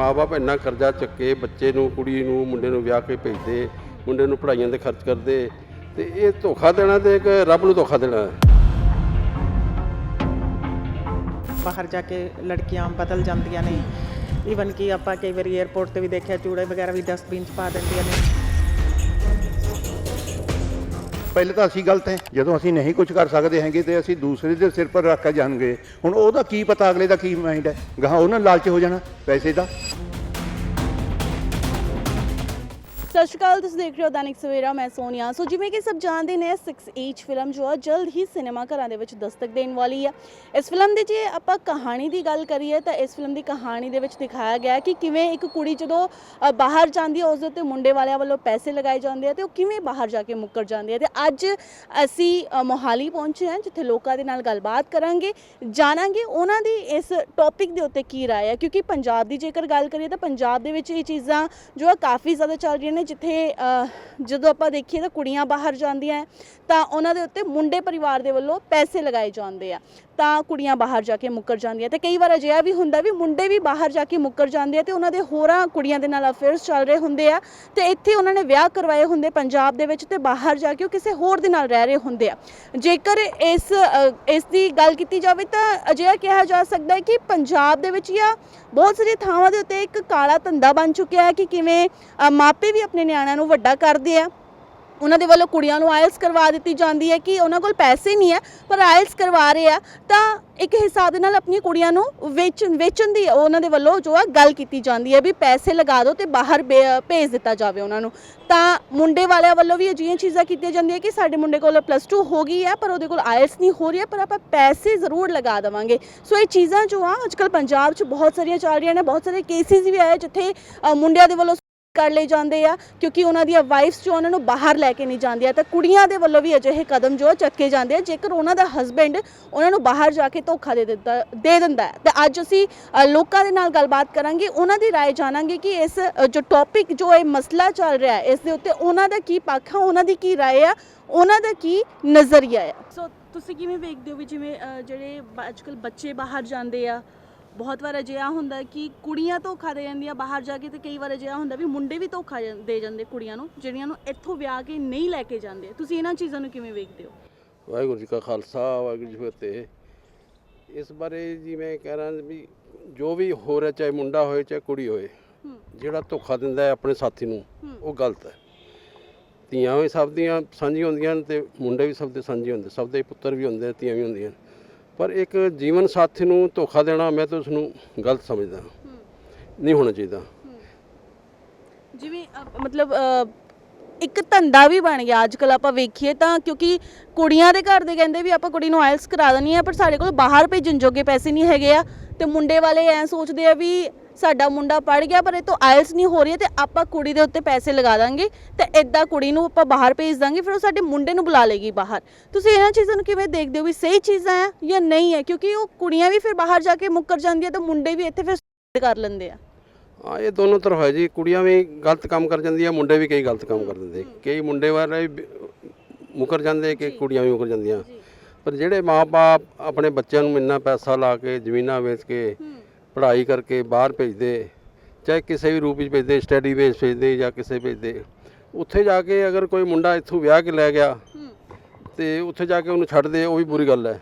ਮਾਪੇ ਇੰਨਾ ਕਰਜ਼ਾ ਚੱਕੇ, ਬੱਚੇ ਨੂੰ, ਕੁੜੀ ਨੂੰ, ਮੁੰਡੇ ਨੂੰ ਵਿਆਹ ਕੇ ਭੇਜਦੇ, ਮੁੰਡੇ ਨੂੰ ਪੜ੍ਹਾਈਆਂ ਦੇ ਖਰਚ ਕਰਦੇ, ਤੇ ਇਹ ਧੋਖਾ ਦੇਣਾ ਤੇ ਇੱਕ ਰੱਬ ਨੂੰ ਧੋਖਾ ਦੇਣਾ। ਹੈ ਬਾਹਰ ਜਾ ਕੇ ਲੜਕੀਆਂ ਬਦਲ ਜਾਂਦੀਆਂ ਨੇ। ਈਵਨ ਕਿ ਆਪਾਂ ਕਈ ਵਾਰੀ 에ਅਰਪੋਰਟ ਤੇ ਵੀ ਦੇਖਿਆ, ਚੂੜੇ ਵਗੈਰਾ ਵੀ ਡਸਟਬਿਨ 'ਚ ਪਾ ਦਿੰਦੀਆਂ ਨੇ। ਪਹਿਲੇ ਤਾਂ ਅਸੀਂ ਗਲਤ ਹੈ। ਜਦੋਂ ਅਸੀਂ ਨਹੀਂ ਕੁਝ ਕਰ ਸਕਦੇ ਹੈਗੇ ਤੇ ਅਸੀਂ ਦੂਸਰੇ ਦੇ ਸਿਰ ਪਰ ਰੱਖ ਕੇ ਜਾਣਗੇ। ਹੁਣ ਉਹਦਾ ਕੀ ਪਤਾ ਅਗਲੇ ਦਾ ਕੀ ਮਾਈਂਡ ਹੈ? ਗਾਹਾਂ ਉਹਨਾਂ ਲਾਲਚ ਹੋ ਜਾਣਾ ਪੈਸੇ ਦਾ। ਸਤਿ ਸ਼੍ਰੀ ਅਕਾਲ ਤੁਸੀਂ ਦੇਖ ਰਹੇ ਹੋ ਦੈਨਿਕ ਸਵੇਰਾ ਮੈਂ ਸੋਨੀਆ। ਸੋ ਜਿਵੇਂ ਕਿ ਸਭ ਜਾਣਦੇ ਨੇ 6H ਫਿਲਮ ਜੋ ਆ ਜਲਦ ਹੀ ਸਿਨੇਮਾ ਘਰਾਂ ਦੇ ਵਿੱਚ ਦਸਤਕ ਦੇਣ ਵਾਲੀ ਆ। ਇਸ ਫਿਲਮ ਦੀ ਜੇ ਆਪਾਂ ਕਹਾਣੀ ਦੀ ਗੱਲ ਕਰੀਏ ਤਾਂ ਇਸ ਫਿਲਮ ਦੀ ਕਹਾਣੀ ਦੇ ਵਿੱਚ ਦਿਖਾਇਆ ਗਿਆ ਕਿ ਕਿਵੇਂ ਇੱਕ ਕੁੜੀ ਜਦੋਂ ਅ, ਬਾਹਰ ਜਾਂਦੀ ਹੈ ਉਸ ਦੇ ਉੱਤੇ ਮੁੰਡੇ ਵਾਲਿਆਂ ਵੱਲੋਂ ਪੈਸੇ ਲਗਾਏ ਜਾਂਦੇ ਆ ਤੇ ਉਹ ਕਿਵੇਂ ਬਾਹਰ ਜਾ ਕੇ ਮੁੱਕਰ ਜਾਂਦੀ ਹੈ ਤੇ ਅੱਜ ਅਸੀਂ ਅ, ਮੋਹਾਲੀ ਪਹੁੰਚੇ ਹਾਂ ਜਿੱਥੇ ਲੋਕਾਂ ਦੇ ਨਾਲ ਗੱਲਬਾਤ ਕਰਾਂਗੇ ਜਾਣਾਂਗੇ ਉਹਨਾਂ ਦੀ ਇਸ ਟੌਪਿਕ ਦੇ ਉੱਤੇ ਕੀ ਰਾਏ ਹੈ ਕਿਉਂਕਿ ਪੰਜਾਬ ਦੀ ਜੇਕਰ ਗੱਲ ਕਰੀਏ ਤਾਂ ਪੰਜਾਬ ਦੇ ਵਿੱਚ ਇਹ ਚੀਜ਼ਾਂ ਜੋ ਆ ਕਾਫੀ ਜ਼ਿਆਦਾ ਚੱਲ ਰਹੀਆਂ ਨੇ ਜਿੱਥੇ ਅ, ਜਦੋਂ ਆਪਾਂ ਦੇਖੀਏ ਤਾਂ ਕੁੜੀਆਂ ਬਾਹਰ ਜਾਂਦੀਆਂ ਹੈ, ਤਾਂ ਉਹਨਾਂ ਦੇ ਉੱਤੇ ਮੁੰਡੇ ਪਰਿਵਾਰ ਦੇ ਵੱਲੋਂ ਪੈਸੇ ਲਗਾਏ ਜਾਂਦੇ ਆ। ਤਾਂ ਕੁੜੀਆਂ ਬਾਹਰ ਜਾ ਕੇ ਮੁੱਕਰ ਜਾਂਦੀਆਂ ਤੇ ਕਈ ਵਾਰ ਅਜਿਹਾ ਵੀ ਹੁੰਦਾ ਵੀ ਮੁੰਡੇ ਵੀ ਬਾਹਰ ਜਾ ਕੇ ਮੁੱਕਰ ਜਾਂਦੇ ਆ ਤੇ ਉਹਨਾਂ ਦੇ ਹੋਰਾਂ ਕੁੜੀਆਂ ਦੇ ਨਾਲ ਅਫੇਅਰਸ ਚੱਲ ਰਹੇ ਹੁੰਦੇ ਆ ਤੇ ਇੱਥੇ ਉਹਨਾਂ ਨੇ ਵਿਆਹ ਕਰਵਾਏ ਹੁੰਦੇ ਪੰਜਾਬ ਦੇ ਵਿੱਚ ਤੇ ਬਾਹਰ ਜਾ ਕੇ ਉਹ ਕਿਸੇ ਹੋਰ ਦੇ ਨਾਲ ਰਹਿ ਰਹੇ ਹੁੰਦੇ ਆ। ਜੇਕਰ ਇਸ ਇਸ ਦੀ ਗੱਲ ਕੀਤੀ ਜਾਵੇ ਤਾਂ ਅਜਿਹਾ ਕਿਹਾ ਜਾ ਸਕਦਾ ਹੈ ਕਿ ਪੰਜਾਬ ਦੇ ਵਿੱਚ ਜਾਂ ਬਹੁਤ ਸਾਰੀਆਂ ਥਾਵਾਂ ਦੇ ਉੱਤੇ ਇੱਕ ਕਾਲਾ ਧੰਦਾ ਬਣ ਚੁੱਕਿਆ ਹੈ ਕਿ ਕਿਵੇਂ ਮਾਪੇ ਵੀ ਆਪਣੇ ਨਿਆਣਿਆਂ ਨੂੰ ਵੱਡਾ ਕਰਦੇ ਆ। ਉਹਨਾਂ ਦੇ ਵੱਲੋਂ ਕੁੜੀਆਂ ਨੂੰ ਆਇਲਸ ਕਰਵਾ ਦਿੱਤੀ ਜਾਂਦੀ ਹੈ ਕਿ ਉਹਨਾਂ ਕੋਲ ਪੈਸੇ ਨਹੀਂ ਹੈ, ਪਰ ਆਇਲਸ ਕਰਵਾ ਰਹੇ ਆ, ਤਾਂ ਇੱਕ ਹਿਸਾਬ ਦੇ ਨਾਲ ਆਪਣੀਆਂ ਕੁੜੀਆਂ ਨੂੰ ਵੇਚਣ ਵੇਚਣ ਦੀ ਉਹਨਾਂ ਦੇ ਵੱਲੋਂ ਜੋ ਆ ਗੱਲ ਕੀਤੀ ਜਾਂਦੀ ਹੈ ਵੀ ਪੈਸੇ ਲਗਾ ਦਿਓ ਤੇ ਬਾਹਰ ਭੇ- ਭੇਜ ਦਿੱਤਾ ਜਾਵੇ ਉਹਨਾਂ ਨੂੰ। ਤਾਂ ਮੁੰਡੇ ਵਾਲਿਆਂ ਵੱਲੋਂ ਵੀ ਅਜਿਹੀਆਂ ਚੀਜ਼ਾਂ ਕੀਤੀਆਂ ਜਾਂਦੀਆਂ ਕਿ ਸਾਡੇ ਮੁੰਡੇ ਕੋਲ ਪਲੱਸ 2 ਹੋ ਗਈ ਹੈ, ਪਰ ਉਹਦੇ ਕੋਲ ਆਇਲਸ ਨਹੀਂ ਹੋ ਰਹੀ ਹੈ, ਪਰ ਆਪਾਂ ਪੈਸੇ ਜ਼ਰੂਰ ਲਗਾ ਦੇਵਾਂਗੇ। ਸੋ ਇਹ ਚੀਜ਼ਾਂ ਜੋ ਆ ਅੱਜਕੱਲ ਪੰਜਾਬ 'ਚ ਬਹੁਤ ਸਾਰੀਆਂ ਚੱਲ ਰਹੀਆਂ ਨੇ, ਬਹੁਤ ਸਾਰੇ ਕੇਸਿਸ ਵੀ ਆਏ ਜਿੱਥੇ ਮੁੰਡਿਆਂ ਦੇ ਵੱਲੋਂ ਕਰ ਲਏ ਜਾਂਦੇ ਆ ਕਿਉਂਕਿ ਉਹਨਾਂ ਦੀਆਂ ਵਾਈਫਸ ਜੋ ਉਹਨਾਂ ਨੂੰ ਬਾਹਰ ਲੈ ਕੇ ਨਹੀਂ ਜਾਂਦੀਆਂ ਤਾਂ ਕੁੜੀਆਂ ਦੇ ਵੱਲੋਂ ਵੀ ਅਜਿਹੇ ਕਦਮ ਜੋ ਚੱਕੇ ਜਾਂਦੇ ਆ ਜੇਕਰ ਉਹਨਾਂ ਦਾ ਹਸਬੈਂਡ ਉਹਨਾਂ ਨੂੰ ਬਾਹਰ ਜਾ ਕੇ ਧੋਖਾ ਦੇ ਦਿੰਦਾ ਦੇ ਦਿੰਦਾ ਹੈ ਤੇ ਅੱਜ ਅਸੀਂ ਅ, ਲੋਕਾਂ ਦੇ ਨਾਲ ਗੱਲਬਾਤ ਕਰਾਂਗੇ ਉਹਨਾਂ ਦੀ رائے ਜਾਣਾਂਗੇ ਕਿ ਇਸ ਅ, ਜੋ ਟੌਪਿਕ ਜੋ ਇਹ ਮਸਲਾ ਚੱਲ ਰਿਹਾ ਹੈ ਇਸ ਦੇ ਉੱਤੇ ਉਹਨਾਂ ਦਾ ਕੀ ਪੱਖ ਆ ਉਹਨਾਂ ਦੀ ਕੀ رائے ਆ ਉਹਨਾਂ ਦਾ ਕੀ ਨਜ਼ਰੀਆ ਆ ਸੋ ਤੁਸੀਂ ਕਿਵੇਂ ਵੇਖਦੇ ਹੋ ਵੀ ਜਿਵੇਂ ਜਿਹੜੇ ਅੱਜਕੱਲ ਬੱਚੇ ਬਾਹਰ ਜਾਂਦੇ ਆ ਬਹੁਤ ਵਾਰ ਅਜਿਹਾ ਹੁੰਦਾ ਕਿ ਕੁੜੀਆਂ ਧੋਖਾ ਦੇ ਜਾਂਦੀਆਂ ਬਾਹਰ ਜਾ ਕੇ ਤੇ ਕਈ ਵਾਰ ਅਜਿਹਾ ਹੁੰਦਾ ਵੀ ਮੁੰਡੇ ਵੀ ਧੋਖਾ ਜਾਂ- ਦੇ ਜਾਂਦੇ ਕੁੜੀਆਂ ਨੂੰ ਜਿਹੜੀਆਂ ਨੂੰ ਇੱਥੋਂ ਵਿਆਹ ਕੇ ਨਹੀਂ ਲੈ ਕੇ ਜਾਂਦੇ। ਤੁਸੀਂ ਇਹਨਾਂ ਚੀਜ਼ਾਂ ਨੂੰ ਕਿਵੇਂ ਵੇਖਦੇ ਹੋ? ਵਾਹਿਗੁਰੂ ਜੀ ਕਾ ਖਾਲਸਾ ਵਾਹਿਗੁਰੂ ਜੀ ਕੀ ਫਤਿਹ। ਇਸ ਬਾਰੇ ਜੀ ਮੈਂ ਕਹਿ ਰਿਹਾ ਵੀ ਜੋ ਵੀ ਹੋ ਰਿਹਾ ਚਾਹੇ ਮੁੰਡਾ ਹੋਏ ਚਾਹੇ ਕੁੜੀ ਹੋਏ ਹੂੰ। ਜਿਹੜਾ ਧੋਖਾ ਦਿੰਦਾ ਹੈ ਆਪਣੇ ਸਾਥੀ ਨੂੰ ਹੂੰ। ਉਹ ਗਲਤ ਹੈ। ਧੀਆਂ ਵੀ ਸਭ ਦੀਆਂ ਸਾਂਝੀਆਂ ਹੁੰਦੀਆਂ ਨੇ ਤੇ ਮੁੰਡੇ ਵੀ ਸਭ ਦੇ ਸਾਂਝੇ ਹੁੰਦੇ ਸਭ ਦੇ ਪੁੱਤਰ ਵੀ ਹੁੰਦੇ ਧੀਆਂ ਵੀ ਹੁੰਦੀਆਂ ਪਰ ਇੱਕ ਜੀਵਨ ਸਾਥੀ ਨੂੰ ਧੋਖਾ ਦੇਣਾ ਮੈਂ ਤਾਂ ਉਸ ਨੂੰ ਗਲਤ ਸਮਝਦਾ। ਨਹੀਂ ਹੋਣਾ ਚਾਹੀਦਾ। ਜਿਵੇਂ ਅ, ਮਤਲਬ ਅ, ਇੱਕ ਧੰਦਾ ਵੀ ਬਣ ਗਿਆ ਅੱਜ ਕੱਲ ਆਪਾਂ ਵੇਖੀਏ ਤਾਂ ਕਿਉਂਕਿ ਕੁੜੀਆਂ ਦੇ ਘਰ ਦੇ ਕਹਿੰਦੇ ਵੀ ਆਪਾਂ ਕੁੜੀ ਨੂੰ ਆਇਲਸ ਕਰਾ ਦੇਣੀ ਆ ਪਰ ਸਾਡੇ ਕੋਲ ਬਾਹਰ ਭੇਜਣ ਜੋਗੇ ਪੈਸੇ ਨਹੀਂ ਹੈਗੇ ਆ ਤੇ ਮੁੰਡੇ ਵਾਲੇ ਐ ਸੋਚਦੇ ਆ ਵੀ ਸਾਡਾ ਮੁੰਡਾ ਪੜ ਗਿਆ ਪਰ ਇਹ ਤੋਂ ਆਇਲਸ ਨਹੀਂ ਹੋ ਰਹੀ ਤੇ ਆਪਾਂ ਕੁੜੀ ਦੇ ਉੱਤੇ ਪੈਸੇ ਲਗਾ ਦਾਂਗੇ ਤੇ ਇਦਾਂ ਕੁੜੀ ਨੂੰ ਆਪਾਂ ਬਾਹਰ ਭੇਜ ਦਾਂਗੇ ਫਿਰ ਉਹ ਸਾਡੇ ਮੁੰਡੇ ਨੂੰ ਬੁਲਾ ਲੇਗੀ ਬਾਹਰ। ਤੁਸੀਂ ਇਹਨਾਂ ਚੀਜ਼ਾਂ ਨੂੰ ਕਿਵੇਂ ਦੇਖਦੇ ਹੋ ਵੀ ਸਹੀ ਚੀਜ਼ਾਂ ਆ ਜਾਂ ਨਹੀਂ ਹੈ? ਕਿਉਂਕਿ ਉਹ ਕੁੜੀਆਂ ਵੀ ਫਿਰ ਬਾਹਰ ਜਾ ਕੇ ਮੁੱਕਰ ਜਾਂਦੀਆਂ ਤੇ ਮੁੰਡੇ ਵੀ ਇੱਥੇ ਫਿਰ ਕਰ ਲੈਂਦੇ ਆ। ਹਾਂ ਇਹ ਦੋਨੋਂ ਤਰਫ ਹੈ ਜੀ। ਕੁੜੀਆਂ ਵੀ ਗਲਤ ਕੰਮ ਕਰ ਜਾਂਦੀਆਂ ਮੁੰਡੇ ਵੀ ਕਈ ਗਲਤ ਕੰਮ ਕਰ ਦਿੰਦੇ ਕਈ ਮੁੰਡੇ ਵਾਲੇ ਵੀ ਮੁਕਰ ਜਾਂਦੇ ਕਿ ਕੁੜੀਆਂ ਵੀ ਮੁਕਰ ਜਾਂਦੀਆਂ। ਪਰ ਜਿਹੜੇ ਮਾਪੇ ਆਪਣੇ ਬੱਚਿਆਂ ਨੂੰ ਇੰਨਾ ਪੈਸਾ ਲਾ ਕੇ ਜ਼ਮੀਨਾਂ ਵੇਚ ਕੇ ਪੜ੍ਹਾਈ ਕਰਕੇ ਬਾਹਰ ਭੇਜਦੇ, ਚਾਹੇ ਕਿਸੇ ਵੀ ਰੂਪ ਵਿੱਚ ਭੇਜਦੇ ਸਟੱਡੀ ਬੇਸ ਭੇਜਦੇ ਜਾਂ ਕਿਸੇ ਭੇਜਦੇ। ਉੱਥੇ ਜਾ ਕੇ ਅਗਰ ਕੋਈ ਮੁੰਡਾ ਇੱਥੋਂ ਵਿਆਹ ਕੇ ਲੈ ਗਿਆ ਤੇ ਉੱਥੇ ਜਾ ਕੇ ਉਹਨੂੰ ਛੱਡ ਦੇ, ਉਹ ਵੀ ਬੁਰੀ ਗੱਲ ਹੈ।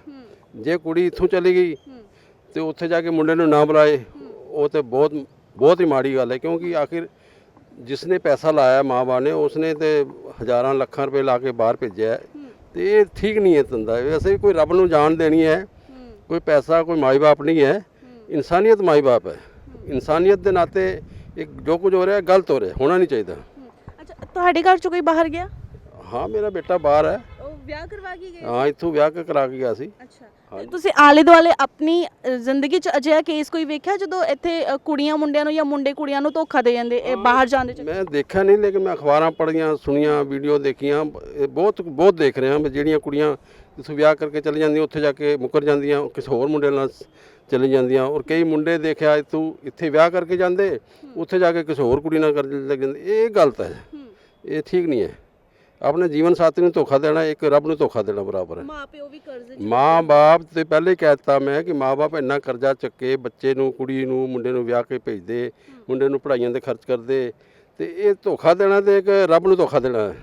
ਜੇ ਕੁੜੀ ਇੱਥੋਂ ਚਲੀ ਗਈ ਤੇ ਉੱਥੇ ਜਾ ਕੇ ਮੁੰਡੇ ਨੂੰ ਨਾ ਬੁਲਾਏ, ਉਹ ਤੇ ਬਹੁਤ ਬਹੁਤ ਹੀ ਮਾੜੀ ਗੱਲ ਹੈ। ਕਿਉਂਕਿ ਆਖਿਰ ਜਿਸ ਨੇ ਪੈਸਾ ਲਾਇਆ ਮਾਂ-ਬਾਪ ਨੇ, ਉਸਨੇ ਤੇ ਹਜ਼ਾਰਾਂ ਲੱਖਾਂ ਰੁਪਏ ਲਾ ਕੇ ਬਾਹਰ ਭੇਜਿਆ ਹੈ। ਤੇ ਇਹ ਠੀਕ ਨਹੀਂ ਹੈ ਧੰਦਾ। ਵੈਸੇ ਕੋਈ ਰੱਬ ਨੂੰ ਜਾਣ ਦੇਣੀ ਹੈ, ਕੋਈ ਪੈਸਾ, ਕੋਈ ਮਾਈ-ਬਾਪ ਨਹੀਂ ਹੈ। ਇਨਸਾਨੀਅਤ ਮਾਈ-ਬਾਪ ਹੈ। ਇਨਸਾਨੀਅਤ ਦੇ ਨਾਤੇ ਇੱਕ ਜੋ ਕੁਝ ਹੋ ਰਿਹਾ ਗਲਤ ਹੋ ਰਿਹਾ ਹੋਣਾ ਨਹੀਂ ਚਾਹੀਦਾ। ਅੱਛਾ ਤੁਹਾਡੇ ਘਰ ਚੋਂ ਕੋਈ ਬਾਹਰ ਗਿਆ? ਹਾਂ ਮੇਰਾ ਬੇਟਾ ਬਾਹਰ ਹੈ। ਉਹ ਵਿਆਹ ਕਰਵਾ ਕੇ ਗਏ? ਹਾਂ ਇੱਥੋਂ ਵਿਆਹ ਕੇ ਕਰਾ ਕੇ ਗਿਆ ਸੀ। ਅੱਛਾ। ਤੁਸੀਂ ਆਲੇ ਦੁਆਲੇ ਆਪਣੀ ਅ, ਜ਼ਿੰਦਗੀ 'ਚ ਅਜਿਹਾ ਕੇਸ ਕੋਈ ਵੇਖਿਆ ਜਦੋਂ ਇੱਥੇ ਅ, ਕੁੜੀਆਂ ਮੁੰਡਿਆਂ ਨੂੰ ਜਾਂ ਮੁੰਡੇ ਕੁੜੀਆਂ ਨੂੰ ਧੋਖਾ ਦੇ ਜਾਂਦੇ ਇਹ ਬਾਹਰ ਜਾਂਦੇ ਚ ਮੈਂ ਦੇਖਿਆ ਨਹੀਂ ਲੇਕਿਨ ਮੈਂ ਅਖਬਾਰਾਂ ਪੜ੍ਹੀਆਂ ਸੁਣੀਆਂ ਵੀਡੀਓ ਦੇਖੀਆਂ ਇਹ ਬਹੁਤ ਬਹੁਤ ਦੇਖ ਰਿਹਾ ਵੀ ਜਿਹੜੀਆਂ ਕੁੜੀਆਂ ਇੱਥੋਂ ਵਿਆਹ ਕਰਕੇ ਚਲੀ ਜਾਂਦੀਆਂ ਉੱਥੇ ਜਾ ਕੇ ਮੁੱਕਰ ਜਾਂਦੀਆਂ ਕਿਸੇ ਹੋਰ ਮੁੰਡੇ ਨਾਲ ਚਲੀ ਜਾਂਦੀਆਂ। ਔਰ ਕਈ ਮੁੰਡੇ ਦੇਖਿਆ ਇੱਥੋਂ ਇੱਥੇ ਵਿਆਹ ਕਰਕੇ ਜਾਂਦੇ ਉੱਥੇ ਜਾ ਕੇ ਕਿਸੇ ਹੋਰ ਕੁੜੀ ਨਾਲ ਕਰ ਲੱਗ ਜਾਂਦੇ। ਇਹ ਗਲਤ ਹੈ। ਇਹ ਠੀਕ ਨਹੀਂ ਹੈ। ਆਪਣੇ ਜੀਵਨ ਸਾਥੀ ਨੂੰ ਧੋਖਾ ਦੇਣਾ ਇੱਕ ਰੱਬ ਨੂੰ ਧੋਖਾ ਦੇਣਾ ਬਰਾਬਰ ਹੈ। ਮਾਂ ਪਿਓ ਵੀ ਕਰਜ਼ੇ 'ਚ ਮਾਂ ਬਾਪ ਤੇ ਪਹਿਲੇ ਹੀ ਕਹਿ ਦਿੱਤਾ ਮੈਂ ਕਿ ਮਾਂ ਬਾਪ ਇੰਨਾ ਕਰਜ਼ਾ ਚੱਕੇ ਬੱਚੇ ਨੂੰ ਕੁੜੀ ਨੂੰ ਮੁੰਡੇ ਨੂੰ ਵਿਆਹ ਕੇ ਭੇਜਦੇ ਮੁੰਡੇ ਨੂੰ ਪੜ੍ਹਾਈਆਂ ਤੇ ਖਰਚ ਕਰਦੇ ਤੇ ਇਹ ਧੋਖਾ ਦੇਣਾ ਤੇ ਇੱਕ ਰੱਬ ਨੂੰ ਧੋਖਾ ਦੇਣਾ ਹੈ।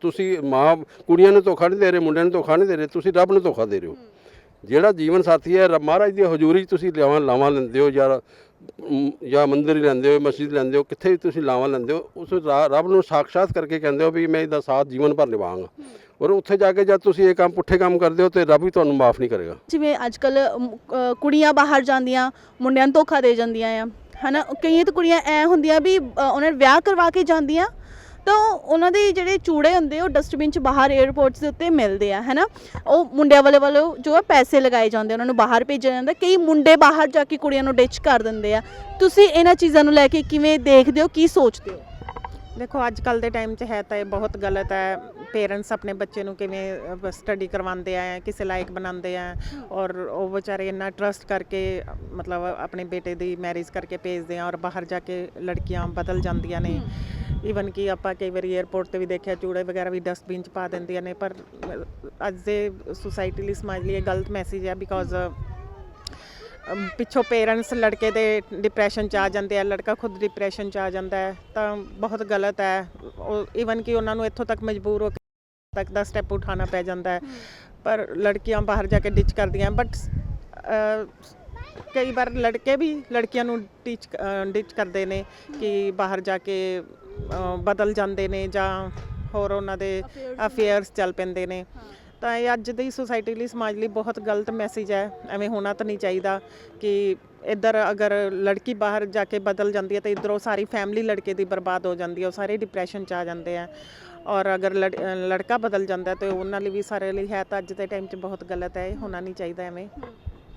ਤੁਸੀਂ ਮਾਂ ਕੁੜੀਆਂ ਨੂੰ ਧੋਖਾ ਨਹੀਂ ਦੇ ਰਹੇ ਮੁੰਡਿਆਂ ਨੂੰ ਧੋਖਾ ਨਹੀਂ ਦੇ ਰਹੇ ਤੁਸੀਂ ਰੱਬ ਨੂੰ ਧੋਖਾ ਦੇ ਰਹੇ ਹੋ। ਜਿਹੜਾ ਜੀਵਨ ਸਾਥੀ ਹੈ ਮਹਾਰਾਜ ਦੀ ਹਜ਼ੂਰੀ ਤੁਸੀਂ ਲਾਵਾਂ ਲਾਵਾਂ ਲੈਂਦੇ ਹੋ ਜਾਂ ਜਾਂ ਮੰਦਿਰ ਲੈਂਦੇ ਹੋ ਮਸਜਿਦ ਲੈਂਦੇ ਹੋ ਕਿੱਥੇ ਵੀ ਤੁਸੀਂ ਲਾਵਾਂ ਲੈਂਦੇ ਹੋ ਉਸ ਰੱਬ ਨੂੰ ਸਾਖਸ਼ਾਤ ਕਰਕੇ ਕਹਿੰਦੇ ਹੋ ਵੀ ਮੈਂ ਇਹਦਾ ਸਾਥ ਜੀਵਨ ਭਰ ਨਿਭਾਵਾਂਗਾ। ਔਰ ਉੱਥੇ ਜਾ ਕੇ ਜਦ ਤੁਸੀਂ ਇਹ ਕੰਮ ਪੁੱਠੇ ਕੰਮ ਕਰਦੇ ਹੋ ਤੇ ਰੱਬ ਵੀ ਤੁਹਾਨੂੰ ਮਾਫ ਨਹੀਂ ਕਰੇਗਾ। ਜਿਵੇਂ ਅੱਜ ਕੱਲ ਕੁੜੀਆਂ ਬਾਹਰ ਜਾਂਦੀਆਂ ਮੁੰਡਿਆਂ ਨੂੰ ਧੋਖਾ ਦੇ ਜਾਂਦੀਆਂ ਆ ਹਨਾ? ਕਈਆਂ ਤਾਂ ਕੁੜੀਆਂ ਐ ਹੁੰਦੀਆਂ ਵੀ ਅ, ਉਹਨਾਂ ਨੇ ਵਿਆਹ ਕਰਵਾ ਕੇ ਜਾਂਦੀਆਂ ਤਾਂ ਉਹਨਾਂ ਦੇ ਜਿਹੜੇ ਚੂੜੇ ਹੁੰਦੇ ਉਹ ਡਸਟਬਿਨ 'ਚ ਬਾਹਰ 에ਅਰਪੋਰਟਸ ਦੇ ਉੱਤੇ ਮਿਲਦੇ ਆ, ਹੈਨਾ? ਉਹ ਮੁੰਡਿਆਂ ਵਾਲੇ ਵੱਲੋਂ ਜੋ ਹੈ ਪੈਸੇ ਲਗਾਏ ਜਾਂਦੇ ਉਹਨਾਂ ਨੂੰ ਬਾਹਰ ਭੇਜਿਆ ਜਾਂਦਾ। ਕਈ ਮੁੰਡੇ ਬਾਹਰ ਜਾ ਕੇ ਕੁੜੀਆਂ ਨੂੰ ਡਿਚ ਕਰ ਦਿੰਦੇ ਆ। ਤੁਸੀਂ ਇਹਨਾਂ ਚੀਜ਼ਾਂ ਨੂੰ ਲੈ ਕੇ ਕਿਵੇਂ ਦੇਖਦੇ ਹੋ, ਕੀ ਸੋਚਦੇ ਹੋ? ਦੇਖੋ ਅੱਜ ਕੱਲ ਦੇ ਟਾਈਮ 'ਚ ਹੈ ਤਾਂ ਇਹ ਬਹੁਤ ਗਲਤ ਹੈ। ਪੇਰੈਂਟਸ ਆਪਣੇ ਬੱਚੇ ਨੂੰ ਕਿਵੇਂ ਸਟੱਡੀ ਕਰਵਾਉਂਦੇ ਆ, ਕਿਸੇ ਲਾਇਕ ਬਣਾਉਂਦੇ ਆ ਔਰ ਉਹ ਵਿਚਾਰੇ ਇੰਨਾ ਟਰਸਟ ਕਰਕੇ, ਮਤਲਬ ਆਪਣੇ ਬੇਟੇ ਦੀ ਮੈਰਿਜ ਕਰਕੇ ਭੇਜਦੇ ਆ ਔਰ ਬਾਹਰ ਜਾ ਕੇ ਲੜਕੀਆਂ ਬਦਲ ਜਾਂਦੀਆਂ ਨੇ। ਈਵਨ ਕਿ ਆਪਾਂ ਕਈ ਵਾਰੀ 에ਅਰਪੋਰਟ ਤੇ ਵੀ ਦੇਖਿਆ, ਚੂੜੇ ਵਗੈਰਾ ਵੀ ਡਸਟਬਿਨ 'ਚ ਪਾ ਦਿੰਦੀਆਂ ਨੇ, ਪਰ ਅੱਜ ਦੇ ਸੁਸਾਇਟੀ ਲਈ ਸਮਾਜ ਲਈ ਇਹ ਗਲਤ ਮੈਸੇਜ ਹੈ ਬਿਕੋਜ਼ ਪਿੱਛੋਂ ਪੇਰੈਂਟਸ ਲੜਕੇ ਦੇ ਡਿਪਰੈਸ਼ਨ ਚ ਆ ਜਾਂਦੇ ਆ, ਲੜਕਾ ਖੁਦ ਡਿਪਰੈਸ਼ਨ ਚ ਆ ਜਾਂਦਾ ਹੈ, ਤਾਂ ਬਹੁਤ ਗਲਤ ਹੈ। ਈਵਨ ਕਿ ਉਹਨਾਂ ਨੂੰ ਇੱਥੋਂ ਤੱਕ ਮਜਬੂਰ ਹੋ ਕੇ ਤੱਕ ਦਾ ਸਟੈਪ ਉਠਾਉਣਾ ਪੈ ਜਾਂਦਾ ਹੈ। ਪਰ ਲੜਕੀਆਂ ਬਾਹਰ ਜਾ ਕੇ ਡਿਚ ਕਰਦੀਆਂ ਬਟ ਕਈ ਵਾਰ ਲੜਕੇ ਵੀ ਲੜਕੀਆਂ ਨੂੰ ਟੀਚ ਡਿਚ ਕਰਦੇ ਨੇ ਕਿ ਬਾਹਰ ਜਾ ਕੇ ਬਦਲ ਜਾਂਦੇ ਨੇ ਜਾਂ ਹੋਰ ਉਹਨਾਂ ਦੇ ਅਫੇਅਰਸ ਚੱਲ ਪੈਂਦੇ ਨੇ। ਤਾਂ ਇਹ ਅੱਜ ਦੀ ਸੁਸਾਇਟੀ ਲਈ ਸਮਾਜ ਲਈ ਬਹੁਤ ਗਲਤ ਮੈਸੇਜ ਹੈ। ਐਵੇਂ ਹੋਣਾ ਤਾਂ ਨਹੀਂ ਚਾਹੀਦਾ ਕਿ ਇੱਧਰ ਅਗਰ ਲੜਕੀ ਬਾਹਰ ਜਾ ਕੇ ਬਦਲ ਜਾਂਦੀ ਹੈ ਤਾਂ ਇੱਧਰੋਂ ਸਾਰੀ ਫੈਮਿਲੀ ਲੜਕੇ ਦੀ ਬਰਬਾਦ ਹੋ ਜਾਂਦੀ ਹੈ ਉਹ ਸਾਰੇ ਡਿਪਰੈਸ਼ਨ ਚ ਆ ਜਾਂਦੇ ਆ। ਔਰ ਅਗਰ ਲੜਕਾ ਬਦਲ ਜਾਂਦਾ ਤੇ ਉਹਨਾਂ ਲਈ ਵੀ ਸਾਰੇ ਲਈ ਹੈ ਤਾਂ ਅੱਜ ਦੇ ਟਾਈਮ 'ਚ ਬਹੁਤ ਗਲਤ ਹੈ ਇਹ ਹੋਣਾ ਨਹੀਂ ਚਾਹੀਦਾ ਐਵੇਂ।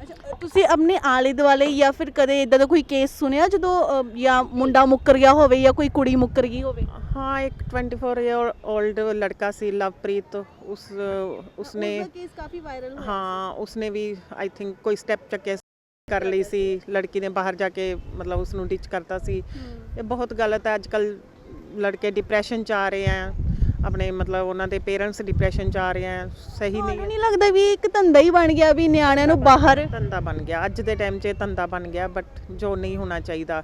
ਅੱਛਾ ਤੁਸੀਂ ਆਪਣੇ ਆਲੇ ਦੁਆਲੇ ਜਾਂ ਫਿਰ ਕਦੇ ਇਦਾਂ ਦਾ ਕੋਈ ਕੇਸ ਸੁਣਿਆ ਜਦੋਂ ਅ, ਜਾਂ ਮੁੰਡਾ ਮੁੱਕਰ ਗਿਆ ਹੋਵੇ ਜਾਂ ਕੋਈ ਕੁੜੀ ਮੁੱਕਰ ਗਈ ਹੋਵੇ? ਹਾਂ ਇੱਕ 24 ਈਅਰ 올ਡ ਲੜਕਾ ਸੀ ਲਵਪ੍ਰੀਤ ਉਸ ਉਸਨੇ ਕੇਸ ਕਾਫੀ ਵਾਇਰਲ ਹਾਂ ਉਸਨੇ ਵੀ ਆਈ ਥਿੰਕ ਕੋਈ ਸਟੈਪ ਚੱਕਿਆ ਸੀ, ਕਰ ਲਈ ਸੀ ਲੜਕੀ ਨੇ ਬਾਹਰ ਜਾ ਕੇ ਮਤਲਬ ਉਸ ਨੂੰ ਟੀਚ ਕਰਤਾ ਸੀ। ਇਹ ਬਹੁਤ ਗਲਤ ਹੈ ਅੱਜ ਕੱਲ ਲੜਕੇ ਡਿਪਰੈਸ਼ਨ ਚ ਆ ਰਹੇ ਆ। ਆਪਣੇ ਮਤਲਬ ਉਹਨਾਂ ਦੇ ਪੇਰੈਂਟਸ ਡਿਪਰੈਸ਼ਨ ਚ ਆ ਰਹੇ ਆ ਸਹੀ ਨਹੀਂ ਨਹੀਂ ਲੱਗਦਾ ਵੀ ਇਹ ਇੱਕ ਧੰਦਾ ਹੀ ਬਣ ਗਿਆ ਵੀ ਨਿਆਣਿਆਂ ਨੂੰ ਬਾਹਰ। ਧੰਦਾ ਬਣ ਗਿਆ ਅੱਜ ਦੇ ਟਾਈਮ 'ਚ ਇਹ ਧੰਦਾ ਬਣ ਗਿਆ ਬਟ ਜੋ ਨਹੀਂ ਹੋਣਾ ਚਾਹੀਦਾ।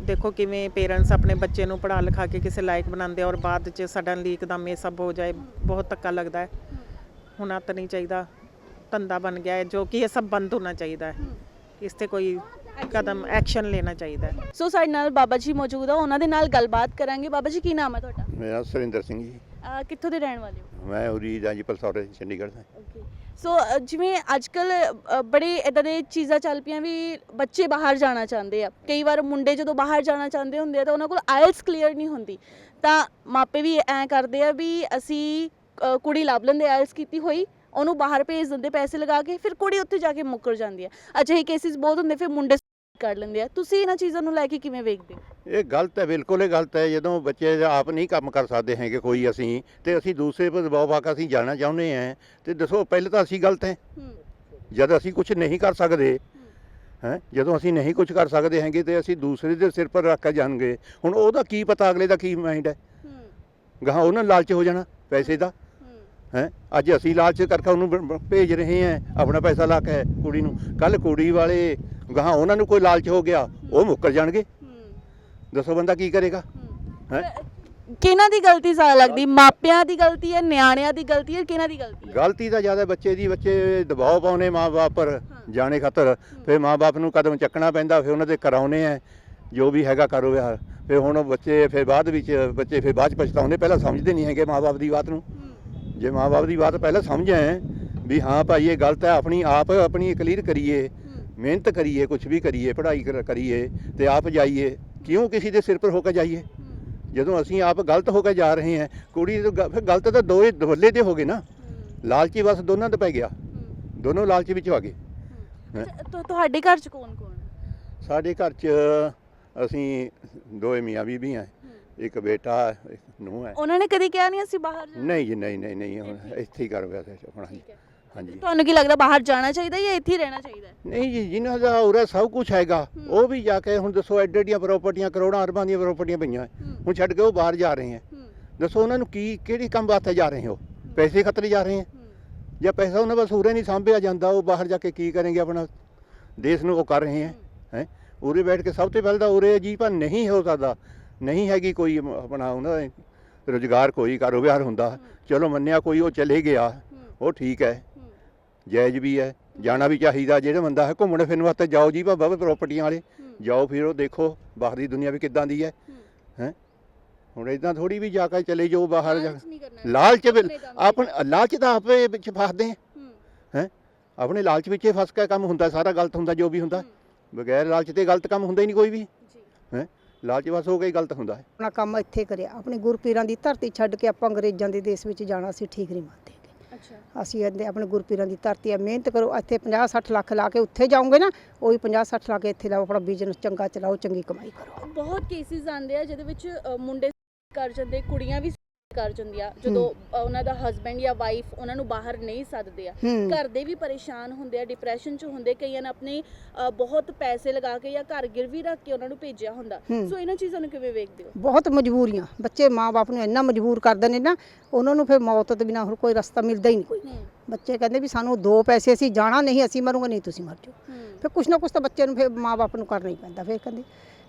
ਦੇਖੋ ਕਿਵੇਂ ਪੇਰੈਂਟਸ ਆਪਣੇ ਬੱਚੇ ਨੂੰ ਪੜ੍ਹਾ ਲਿਖਾ ਕੇ ਕਿਸੇ ਲਾਇਕ ਬਣਾਉਂਦੇ ਆ ਔਰ ਬਾਅਦ 'ਚ ਸਡਨਲੀ ਇੱਕਦਮ ਇਹ ਸਭ ਹੋ ਜਾਏ ਬਹੁਤ ਧੱਕਾ ਲੱਗਦਾ ਹੈ। ਹੋਣਾ ਤਾਂ ਨਹੀਂ ਚਾਹੀਦਾ ਧੰਦਾ ਬਣ ਗਿਆ ਹੈ ਜੋ ਕਿ ਇਹ ਸਭ ਬੰਦ ਹੋਣਾ ਚਾਹੀਦਾ ਹੈ। ਇਸ ਤੇ ਕੋਈ ਕਦਮ ਐਕਸ਼ਨ ਲੈਣਾ ਚਾਹੀਦਾ ਹੈ। ਸੋ ਸਾਡੇ ਨਾਲ ਬਾਬਾ ਜੀ ਮੌਜੂਦ ਆ ਉਹਨਾਂ ਦੇ ਨਾਲ ਗੱਲਬਾਤ ਕਰਾਂਗੇ। ਬਾਬਾ ਜੀ ਕੀ ਨਾਮ ਹੈ ਤੁਹਾਡਾ? ਮੇਰਾ ਸੁਰਿੰਦਰ ਸਿੰਘ ਜੀ। ਅ, ਕਿੱਥੋਂ ਦੇ ਰਹਿਣ ਵਾਲੇ ਹੋ? ਮੈਂ ਉਰੀ ਦਾ ਜੀ ਪਲਸੌਰੇ ਚੰਡੀਗੜ੍ਹ ਦਾ। ਓਕੇ ਸੋ ਅ, ਜਿਵੇਂ ਅੱਜ ਕੱਲ ਬੜੇ ਇਦਾਂ ਦੇ ਚੀਜ਼ਾਂ ਚੱਲ ਪਈਆਂ ਵੀ ਬੱਚੇ ਬਾਹਰ ਜਾਣਾ ਚਾਹੁੰਦੇ ਆ। ਕਈ ਵਾਰ ਮੁੰਡੇ ਜਦੋਂ ਬਾਹਰ ਜਾਣਾ ਚਾਹੁੰਦੇ ਹੁੰਦੇ ਆ ਤਾਂ ਉਹਨਾਂ ਕੋਲ ਆਇਲਸ ਕਲੀਅਰ ਨਹੀਂ ਹੁੰਦੀ। ਤਾਂ ਮਾਪੇ ਵੀ ਐਂ ਕਰਦੇ ਆ ਵੀ ਅਸੀਂ ਅ, ਕੁੜੀ ਲੱਭ ਲੈਂਦੇ ਆਇਲਸ ਕੀਤੀ ਹੋਈ ਉਹਨੂੰ ਬਾਹਰ ਭੇਜ ਦਿੰਦੇ ਪੈਸੇ ਲਗਾ ਕੇ ਫਿਰ ਕੁੜੀ ਉੱਥੇ ਜਾ ਕੇ ਮੁੱਕਰ ਜਾਂਦੀ ਆ। ਅਜਿਹੇ ਕੇਸਿਸ ਬਹੁਤ ਹੁੰਦੇ ਫਿਰ ਮੁੰਡੇ ਕਰ ਲੈਂਦੇ ਆ। ਤੁਸੀਂ ਇਹਨਾਂ ਚੀਜ਼ਾਂ ਨੂੰ ਲੈ ਕੇ ਕਿਵੇਂ ਵੇਖਦੇ ਹੋ? ਇਹ ਗਲਤ ਹੈ ਬਿਲਕੁਲ ਇਹ ਗਲਤ ਹੈ। ਜਦੋਂ ਬੱਚੇ ਆਪ ਨਹੀਂ ਕੰਮ ਕਰ ਸਕਦੇ ਹੈਗੇ ਕੋਈ ਅਸੀਂ ਤੇ ਅਸੀਂ ਦੂਸਰੇ ਪਰ ਦਬਾਅ ਪਾ ਕੇ ਅਸੀਂ ਜਾਣਾ ਚਾਹੁੰਦੇ ਹਾਂ। ਤੇ ਦੱਸੋ ਪਹਿਲੇ ਤਾਂ ਅਸੀਂ ਗਲਤ ਹੈ। ਜਦ ਅਸੀਂ ਕੁਝ ਨਹੀਂ ਕਰ ਸਕਦੇ ਹੈ। ਜਦੋਂ ਅਸੀਂ ਨਹੀਂ ਕੁਝ ਕਰ ਸਕਦੇ ਹੈਗੇ ਤੇ ਅਸੀਂ ਦੂਸਰੇ ਦੇ ਸਿਰ ਪਰ ਰੱਖ ਕੇ ਜਾਣਗੇ। ਹੁਣ ਉਹਦਾ ਕੀ ਪਤਾ ਅਗਲੇ ਦਾ ਕੀ ਮਾਈਂਡ ਹੂੰ? ਗਾਹਾਂ ਉਹਨਾਂ ਲਾਲਚ ਹੋ ਜਾਣਾ ਪੈਸੇ ਦਾ। ਹੂੰ? ਅੱਜ ਅਸੀਂ ਲਾਲਚ ਕਰਕੇ ਉਹਨੂੰ ਭੇਜ ਰਹੇ ਹਾਂ ਆਪਣਾ ਪੈਸਾ ਲਾ ਕੇ ਕੁੜੀ ਨੂੰ। ਕੱਲ ਕੁੜੀ ਵਾਲੇ ਗਾਹਾਂ ਉਹਨਾਂ ਨੂੰ ਕੋਈ ਲਾਲਚ ਹੋ ਗਿਆ ਉਹ ਮੁੱਕਰ ਜਾਣਗੇ। ਦੱਸੋ ਬੰਦਾ ਕੀ ਕਰੇਗਾ? ਹੂੰ। ਕਿਹਨਾਂ ਦੀ ਗਲਤੀ ਜ਼ਿਆਦਾ ਲੱਗਦੀ? ਮਾਪਿਆਂ ਦੀ ਗਲਤੀ ਹੈ ਨਿਆਣਿਆਂ ਦੀ ਗਲਤੀ ਹੈ ਕਿਹਨਾਂ ਦੀ ਗਲਤੀ ਹੈ? ਗਲਤੀ ਤਾਂ ਜ਼ਿਆਦਾ ਬੱਚੇ ਦੀ ਬੱਚੇ ਦਬਾਅ ਪਾਉਨੇ ਮਾਂ-ਬਾਪ ਪਰ ਜਾਣੇ ਖਾਤਰ। ਫਿਰ ਮਾਂ-ਬਾਪ ਨੂੰ ਕਦਮ ਚੱਕਣਾ ਪੈਂਦਾ ਫਿਰ ਉਹਨਾਂ ਦੇ ਕਰਾਉਨੇ ਆ। ਜੋ ਵੀ ਹੈਗਾ ਕਰੋ ਵਿਹਾਰ। ਫਿਰ ਹੁਣ ਬੱਚੇ ਫਿਰ ਬਾਅਦ ਵਿੱਚ ਬੱਚੇ ਫਿਰ ਬਾਅਦ ਪਛਤਾਉਂਦੇ ਪਹਿਲਾਂ ਸਮਝਦੇ ਨਹੀਂ ਹੈਗੇ ਮਾਂ-ਬਾਪ ਦੀ ਬਾਤ ਨੂੰ। ਜੇ ਮਾਂ-ਬਾਪ ਦੀ ਬਾਤ ਪਹਿਲਾਂ ਸਮਝੇ ਵੀ ਹਾਂ ਭਾਈ ਇਹ ਗਲਤ ਹੈ ਆਪਣੀ ਆਪ ਆਪਣੀ ਕਲੀਅਰ ਕਰੀਏ ਮਿਹਨਤ ਕਰੀਏ ਕੁਝ ਵੀ ਕਰੀਏ ਪੜ੍ਹਾਈ ਕਰ- ਕਰੀਏ ਤੇ ਆਪ ਜਾਈਏ ਕਿਉਂ ਕਿਸੇ ਦੇ ਸਿਰ ਪਰ ਹੋ ਕੇ ਜਾਈਏ? ਜਦੋਂ ਅਸੀਂ ਆਪ ਗਲਤ ਹੋ ਕੇ ਜਾ ਰਹੇ ਹਾਂ ਕੁੜੀ ਤੋਂ ਫਿਰ ਗਲਤ ਤਾਂ ਦੋਏ ਦਵੱਲੇ ਦੇ ਹੋ ਗਏ ਨਾ। ਲਾਲਚੀ ਬਸ ਦੋਨਾਂ ਤੇ ਪੈ ਗਿਆ। ਦੋਨੋਂ ਲਾਲਚ ਵਿੱਚ ਆ ਗਏ। ਤੁ- ਤੁਹਾਡੇ ਘਰ ਚ ਕੌਣ ਕੌਣ ਸਾਡੇ ਘਰ 'ਚ ਅਸੀਂ ਦੋਏ ਮੀਆਂ ਬੀਬੀ ਆ ਇੱਕ ਬੇਟਾ ਨੂੰਹ ਹੈ। ਉਹਨਾਂ ਨੇ ਕਦੀ ਕਿਹਾ ਨਹੀਂ ਅਸੀਂ ਬਾਹਰ ਜਾਣਾ? ਨਹੀਂ ਜੀ ਨਹੀਂ ਨਹੀਂ ਨਹੀਂ ਹੁਣ ਇੱਥੇ ਹੀ। ਕਰ ਪਿਆ ਸੀ ਆਪਣਾ ਜੀ ਹਾਂਜੀ। ਤੁਹਾਨੂੰ ਕੀ ਲੱਗਦਾ ਬਾਹਰ ਜਾਣਾ ਚਾਹੀਦਾ ਜਾਂ ਇੱਥੇ ਹੀ ਰਹਿਣਾ ਚਾਹੀਦਾ? ਨਹੀਂ ਜੀ ਜਿਨ੍ਹਾਂ ਦਾ ਉਰੇ ਸਭ ਕੁਝ ਹੈਗਾ ਉਹ ਵੀ ਜਾ ਕੇ ਹੁਣ ਦੱਸੋ ਐਡੇ ਐਡੀਆਂ ਪ੍ਰਾਪਰਟੀਆਂ ਕਰੋੜਾਂ ਅਰਬਾਂ ਦੀਆਂ ਪ੍ਰਾਪਰਟੀਆਂ ਪਈਆਂ। ਹੁਣ ਛੱਡ ਕੇ ਉਹ ਬਾਹਰ ਜਾ ਰਹੇ ਹੈ। ਦੱਸੋ ਉਹਨਾਂ ਨੂੰ ਕੀ ਕਿਹੜੀ ਕੰਮ ਵਾਸਤੇ ਜਾ ਰਹੇ ਹੋ? ਪੈਸੇ ਖਤਰੇ ਜਾ ਰਹੇ ਹੈ? ਜਾਂ ਪੈਸਾ ਉਹਨਾਂ ਬਸ ਉਰੇ ਨਹੀਂ ਸਾਂਭਿਆ ਜਾਂਦਾ ਉਹ ਬਾਹਰ ਜਾ ਕੇ ਕੀ ਕਰਨਗੇ ਆਪਣਾ? ਦੇਸ਼ ਨੂੰ ਉਹ ਕਰ ਰਹੇ ਹੈ ਹੈ। ਉਰੇ ਬੈਠ ਕੇ ਸਭ ਤੋਂ ਪਹਿਲਾਂ ਤਾਂ ਉਰੇ ਜੀ ਪਰ ਨਹੀਂ ਹੋ ਸਕਦਾ। ਨਹੀਂ ਹੈਗੀ ਕੋਈ ਆਪਣਾ ਉਹਨਾਂ ਦਾ ਰੁਜ਼ਗਾਰ ਕੋਈ ਕਾਰੋਬਾਰ ਹੁੰਦਾ। ਚਲੋ ਮੰਨਿਆ ਕੋਈ ਉਹ ਚਲੇ ਗਿਆ ਉਹ ਠੀਕ ਹੈ। ਜਾਇਜ਼ ਵੀ ਹੈ ਜਾਣਾ ਵੀ ਚਾਹੀਦਾ। ਜਿਹੜਾ ਬੰਦਾ ਹੈ ਘੁੰਮਣ ਫਿਰਨ ਵਾਸਤੇ ਜਾਓ ਜੀ ਬਾਬਾ ਪ੍ਰਾਪਰਟੀਆਂ ਵਾਲੇ। ਜਾਓ ਫਿਰ ਉਹ ਦੇਖੋ ਬਾਹਰ ਦੀ ਦੁਨੀਆ ਵੀ ਕਿੱਦਾਂ ਦੀ ਹੈ। ਹੈ? ਹੁਣ ਇਦਾਂ ਥੋੜੀ ਵੀ ਜਾ ਕੇ ਚਲੇ ਜਾਓ ਬਾਹਰ ਜਾ ਲਾਲਚ ਆਪਣੇ ਲਾਲਚ ਤਾਂ ਆਪੇ ਵਿੱਚ ਫਸਦੇ ਹੈ। ਆਪਣੇ ਲਾਲਚ ਵਿੱਚ ਹੀ ਫਸ ਕੇ ਕੰਮ ਹੁੰਦਾ ਸਾਰਾ ਗਲਤ ਹੁੰਦਾ ਜੋ ਵੀ ਹੁੰਦਾ। ਬਗੈਰ ਲਾਲਚ ਤੇ ਗਲਤ ਕੰਮ ਹੁੰਦਾ ਹੀ ਨਹੀਂ ਕੋਈ ਵੀ। ਹੈ? ਲਾਲਚ ਵਸ ਹੋ ਕੇ ਹੀ ਗਲਤ ਹੁੰਦਾ ਹੈ। ਆਪਣਾ ਕੰਮ ਇੱਥੇ ਕਰਿਆ। ਆਪਣੇ ਗੁਰਪੀਰਾਂ ਦੀ ਧਰਤੀ ਛੱਡ ਕੇ ਆਪਾਂ ਅੰਗਰੇਜ਼ਾਂ ਦੇ ਦੇਸ਼ ਵਿੱਚ ਜਾਣਾ ਅਸੀਂ ਠੀਕ ਨਹੀਂ ਮੰਨਦੇ। ਅੱਛਾ। ਅਸੀਂ ਇਹਦੇ ਆਪਣੇ ਗੁਰਪੀਰਾਂ ਦੀ ਧਰਤੀ ਹੈ ਮਿਹਨਤ ਕਰੋ ਇੱਥੇ 50 60 ਲੱਖ ਲਾ ਕੇ ਉੱਥੇ ਜਾਓਗੇ ਨਾ ਉਹੀ 50 60 ਲਾ ਕੇ ਇੱਥੇ ਲਾਓ ਆਪਣਾ ਬਿਜ਼ਨਸ ਚੰਗਾ ਚਲਾਓ ਚੰਗੀ ਕਮਾਈ ਕਰੋ। ਬਹੁਤ ਕੇਸਿਸ ਆਉਂਦੇ ਆ ਜਿਹਦੇ ਵਿੱਚ ਮੁੰਡੇ ਕਰ ਜਾਂਦੇ ਕੁੜੀਆਂ ਵੀ ਕਰ ਜਦੋਂ ਅ, ਉਹਨਾਂ ਦਾ ਹਸਬੰਡ ਜਾਂ ਵਾਈਫ ਉਹਨਾਂ ਨੂੰ ਬਾਹਰ ਨਹੀਂ ਸੱਦਦੇ ਆ। ਘਰ ਦੇ ਵੀ ਪਰੇਸ਼ਾਨ ਹੁੰਦੇ ਆ ਡਿਪਰੈਸ਼ਨ ਚ ਹੁੰਦੇ ਕਈਆਂ ਨੇ ਆਪਣੇ ਬਹੁਤ ਪੈਸੇ ਲਗਾ ਕੇ ਜਾਂ ਘਰ ਗਿਰਵੀ ਰੱਖ ਕੇ ਉਹਨਾਂ ਨੂੰ ਭੇਜਿਆ ਹੁੰਦਾ। ਸੋ ਇਹਨਾਂ ਚੀਜ਼ਾਂ ਨੂੰ ਕਿਵੇਂ ਵੇਖਦੇ ਹੋ? ਬਹੁਤ ਮਜਬੂਰੀਆਂ। ਬੱਚੇ ਮਾਪੇ ਨੂੰ ਇੰਨਾ ਮਜਬੂਰ ਕਰਦੇ ਨੇ ਨਾ ਉਹਨਾਂ ਨੂੰ ਫਿਰ ਮੌਤ ਤੋਂ ਬਿਨਾਂ ਹੋਰ ਕੋਈ ਰਸਤਾ ਮਿਲਦਾ ਹੀ ਨਹੀਂ ਬੱਚੇ ਕਹਿੰਦੇ ਵੀ ਸਾਨੂੰ ਦੋ ਪੈਸੇ ਅਸੀਂ ਜਾਣਾ ਨਹੀਂ ਅਸੀਂ ਮਰੂਗੇ ਨਹੀਂ ਤੁਸੀਂ ਮਰ ਜਾਓ। ਫਿਰ ਕੁਛ ਨਾ ਕੁਛ ਤਾਂ ਬੱਚੇ ਨੂੰ ਫਿਰ ਮਾਪੇ ਨੂੰ ਕਰਨਾ ਹੀ ਪੈਂਦਾ। ਫਿਰ ਕਹਿੰਦੇ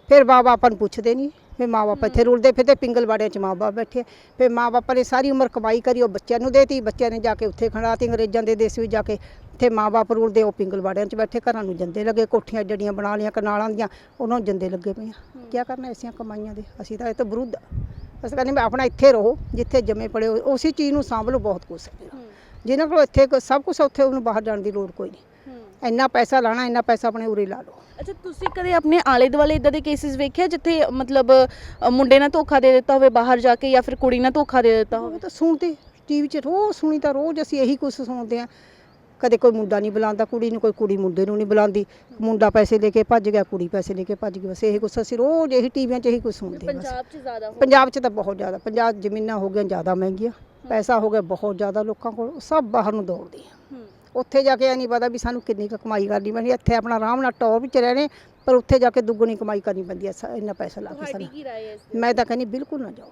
ਫਿਰ ਮਾਪੇ ਆਪਾਂ ਨੂੰ ਪੁੱਛਦੇ ਨਹੀਂ। ਫਿਰ ਮਾਪੇ ਇੱਥੇ ਰੁਲਦੇ ਫਿਰਦੇ ਪਿੰਗਲਵਾੜਿਆਂ 'ਚ ਮਾਪੇ ਬੈਠੇ ਫਿਰ ਮਾਪੇ ਨੇ ਸਾਰੀ ਉਮਰ ਕਮਾਈ ਕਰੀ ਉਹ ਬੱਚਿਆਂ ਨੂੰ ਦੇਤੀ ਬੱਚਿਆਂ ਨੇ ਜਾ ਕੇ ਉੱਥੇ ਖੜਾਤੀ ਅੰਗਰੇਜ਼ਾਂ ਦੇ ਦੇਸ਼ ਵਿੱਚ ਜਾ ਕੇ ਇੱਥੇ ਮਾਪੇ ਰੁਲਦੇ ਉਹ ਪਿੰਗਲਵਾੜਿਆਂ 'ਚ ਬੈਠੇ ਘਰਾਂ ਨੂੰ ਜੰਦੇ ਲੱਗੇ ਕੋਠੀਆਂ ਜੜੀਆਂ ਬਣਾ ਲਈਆਂ ਕਨਾਲਾਂ ਦੀਆਂ ਉਹਨਾਂ ਨੂੰ ਜੰਦੇ ਲੱਗੇ ਪਏ ਆ। ਕੀ ਕਰਨਾ ਐਸੀਆਂ ਕਮਾਈਆਂ ਦੇ? ਅਸੀਂ ਤਾਂ ਇਹ ਤੋਂ ਵਿਰੁੱਧ। ਅਸੀਂ ਕਹਿੰਦੇ ਆਪਣਾ ਇੱਥੇ ਰਹੋ ਜਿੱਥੇ ਜੰਮੇ ਪੜੇ ਉਸੇ ਚੀਜ਼ ਨੂੰ ਸਾਂਭ ਲਓ ਬਹੁਤ ਕੁਛ ਹੈ। ਜਿਹਨਾਂ ਕੋਲ ਇੱਥੇ ਸਭ ਕੁਝ ਉੱਥੇ ਉਹਨੂੰ ਬਾਹਰ ਜਾਣ ਦੀ ਲੋੜ ਕੋਈ ਨਹੀਂ। ਇੰਨਾ ਪੈਸਾ ਲਾਣਾ ਇੰਨਾ ਪੈਸਾ ਆਪਣੇ ਉਰੇ ਲਾ ਲਓ। ਅੱਛਾ ਤੁਸੀਂ ਕਦੇ ਆਪਣੇ ਆਲੇ ਦੁਆਲੇ ਇਦਾਂ ਦੇ ਕੇਸਿਸ ਵੇਖਿਆ ਜਿੱਥੇ ਮਤਲਬ ਅ, ਮੁੰਡੇ ਨਾਲ ਧੋਖਾ ਦੇ ਦਿੱਤਾ ਹੋਵੇ ਬਾਹਰ ਜਾ ਕੇ ਜਾਂ ਫਿਰ ਕੁੜੀ ਨਾਲ ਧੋਖਾ ਦੇ ਦਿੱਤਾ ਹੋਵੇ? ਉਹ ਤਾਂ ਸੁਣਦੇ ਟੀਵੀ 'ਚ ਰੋਜ਼ ਸੁਣੀ ਤਾਂ ਰੋਜ਼ ਅਸੀਂ ਇਹੀ ਕੁਝ ਸੁਣਦੇ ਆ। ਕਦੇ ਕੋਈ ਮੁੰਡਾ ਨਹੀਂ ਬੁਲਾਉਂਦਾ ਕੁੜੀ ਨੂੰ ਕੋਈ ਕੁੜੀ ਮੁੰਡੇ ਨੂੰ ਨਹੀਂ ਬੁਲਾਉਂਦੀ। ਮੁੰਡਾ ਪੈਸੇ ਲੈ ਕੇ ਭੱਜ ਗਿਆ ਕੁੜੀ ਪੈਸੇ ਲੈ ਕੇ ਭੱਜ ਗਈ ਬਸ ਇਹੀ ਕੁਝ ਅਸੀਂ ਰੋਜ਼ ਇਹੀ ਟੀਵੀਆਂ 'ਚ ਇਹੀ ਕੁਝ ਸੁਣਦੇ ਆ ਬਸ। ਪੰਜਾਬ 'ਚ ਜ਼ਿਆਦਾ ਹੋ ਪੰਜਾਬ 'ਚ ਤਾਂ ਬਹੁਤ ਜ਼ਿਆਦਾ ਪੰਜਾਬ ਜ਼ਮੀਨਾਂ ਹੋ ਗਈਆਂ ਜ਼ਿਆਦਾ ਮਹਿੰਗੀਆਂ ਪੈਸਾ ਹੋ ਗਿਆ ਬਹੁਤ ਜ਼ਿਆਦਾ ਲੋਕਾਂ ਕੋਲ ਸਭ ਬਾਹਰ ਨੂੰ ਦੌੜਦੇ ਆ। ਹੂੰ ਉੱਥੇ ਜਾ ਕੇ ਇਹ ਨਹੀਂ ਪਤਾ ਵੀ ਸਾਨੂੰ ਕਿੰਨੀ ਕੁ ਕਮਾਈ ਕਰਨੀ ਹੈ। ਇੱਥੇ ਆਪਣਾ ਆਰਾਮ ਨਾਲ ਟੌਰ ਵਿੱਚ ਰਹਿ ਰਹੇ ਪਰ ਉੱਥੇ ਜਾ ਕੇ ਦੁੱਗਣੀ ਕਮਾਈ ਕਰਨੀ ਪੈਂਦੀ ਸ- ਇੰਨਾ ਪੈਸਾ ਲਾ ਕੇ ਤੁਹਾਡੀ ਸਾਨੂੰ। ਕੀ ਰਾਏ ਹੈ ਇਸ ਮੈਂ ਤਾਂ ਕਹਿੰਦੀ ਬਿਲਕੁਲ ਨਾ ਜਾਓ।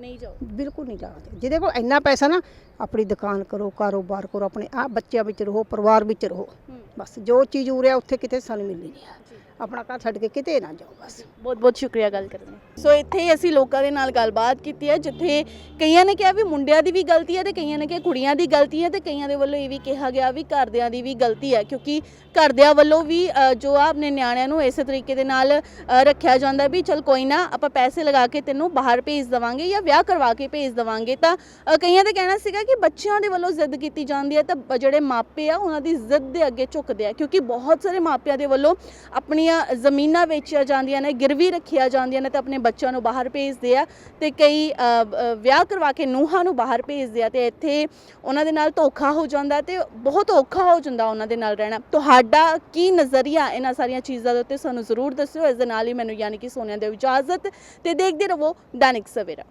ਨਹੀਂ ਜਾਓ। ਬਿਲਕੁਲ ਨਹੀਂ ਜਾਣਾ ਚਾਹੀਦਾ। ਜਿਹਦੇ ਕੋਲ ਇੰਨਾ ਪੈਸਾ ਨਾ ਆਪਣੀ ਦੁਕਾਨ ਕਰੋ ਕਾਰੋਬਾਰ ਕਰੋ ਆਪਣੇ ਆ ਬੱਚਿਆਂ ਵਿੱਚ ਰਹੋ ਪਰਿਵਾਰ ਵਿੱਚ ਰਹੋ। ਹੂੰ। ਬਸ ਜੋ ਚੀਜ਼ ਉਰੇ ਆ ਉੱਥੇ ਕਿਤੇ ਸਾਨੂੰ ਮਿਲਣੀ ਨਹੀਂ ਹੈ ਆਪਣਾ ਘਰ ਛੱਡ ਕੇ ਕਿਤੇ ਨਾ ਜਾਓ ਬਸ। ਬਹੁਤ ਬਹੁਤ ਸ਼ੁਕਰੀਆ ਗੱਲ ਕਰਨ ਲਈ। ਸੋ ਇੱਥੇ ਹੀ ਅਸੀਂ ਲੋਕਾਂ ਦੇ ਨਾਲ ਗੱਲਬਾਤ ਕੀਤੀ ਹੈ ਜਿੱਥੇ ਕਈਆਂ ਨੇ ਕਿਹਾ ਵੀ ਮੁੰਡਿਆਂ ਦੀ ਵੀ ਗਲਤੀ ਹੈ ਤੇ ਕਈਆਂ ਨੇ ਕਿਹਾ ਕੁੜੀਆਂ ਦੀ ਗਲਤੀ ਹੈ ਤੇ ਕਈਆਂ ਦੇ ਵੱਲੋਂ ਇਹ ਵੀ ਕਿਹਾ ਗਿਆ ਵੀ ਘਰਦਿਆਂ ਦੀ ਵੀ ਗਲਤੀ ਹੈ ਕਿਉਂਕਿ ਘਰਦਿਆਂ ਵੱਲੋਂ ਵੀ ਅ, ਜੋ ਆ ਆਪਣੇ ਨਿਆਣਿਆਂ ਨੂੰ ਇਸੇ ਤਰੀਕੇ ਦੇ ਨਾਲ ਅ, ਰੱਖਿਆ ਜਾਂਦਾ ਵੀ ਚਲ ਕੋਈ ਨਾ ਆਪਾਂ ਪੈਸੇ ਲਗਾ ਕੇ ਤੈਨੂੰ ਬਾਹਰ ਭੇਜ ਦਵਾਂਗੇ ਜਾਂ ਵਿਆਹ ਕਰਵਾ ਕੇ ਭੇਜ ਦਵਾਂਗੇ ਤਾਂ ਅ, ਕਈਆਂ ਦਾ ਕਹਿਣਾ ਸੀਗਾ ਕਿ ਬੱਚਿਆਂ ਦੇ ਵੱਲੋਂ ਜ਼ਿੱਦ ਕੀਤੀ ਜਾਂਦੀ ਹੈ ਤਾਂ ਬ- ਜਿਹੜੇ ਮਾਪੇ ਆ ਉਹਨਾਂ ਦੀ ਜ਼ਿੱਦ ਦੇ ਅੱਗੇ ਝੁਕਦੇ ਆ ਕਿਉਂਕਿ ਬਹੁਤ ਸਾਰੇ ਮਾਪਿਆਂ ਦੇ ਵੱਲੋਂ ਆਪਣੀ ਆਪਣੀਆਂ ਜ਼ਮੀਨਾਂ ਵੇਚੀਆਂ ਜਾਂਦੀਆਂ ਨੇ, ਗਿਰਵੀ ਰੱਖੀਆਂ ਜਾਂਦੀਆਂ ਨੇ ਤੇ ਆਪਣੇ ਬੱਚਿਆਂ ਨੂੰ ਬਾਹਰ ਭੇਜਦੇ ਆ ਤੇ ਕਈ ਵਿਆਹ ਕਰਵਾ ਕੇ ਨੂੰਹਾਂ ਨੂੰ ਬਾਹਰ ਭੇਜਦੇ ਆ ਤੇ ਇੱਥੇ ਉਹਨਾਂ ਦੇ ਨਾਲ ਧੋਖਾ ਹੋ ਜਾਂਦਾ ਤੇ ਬਹੁਤ ਔਖਾ ਹੋ ਜਾਂਦਾ ਉਹਨਾਂ ਦੇ ਨਾਲ ਰਹਿਣਾ। ਤੁਹਾਡਾ ਕੀ ਨਜ਼ਰੀਆ ਇਹਨਾਂ ਸਾਰੀਆਂ ਚੀਜ਼ਾਂ ਦੇ ਉੱਤੇ ਸਾਨੂੰ ਜ਼ਰੂਰ ਦੱਸਿਓ, ਇਸ ਦੇ ਨਾਲ ਹੀ ਮੈਨੂੰ ਯਾਨੀ ਕਿ ਸੋਨੀਆ ਦੇ ਇਜਾਜ਼ਤ ਤੇ ਦੇਖਦੇ ਰਹੋ ਦੈਨਿਕ ਸਵੇਰਾ।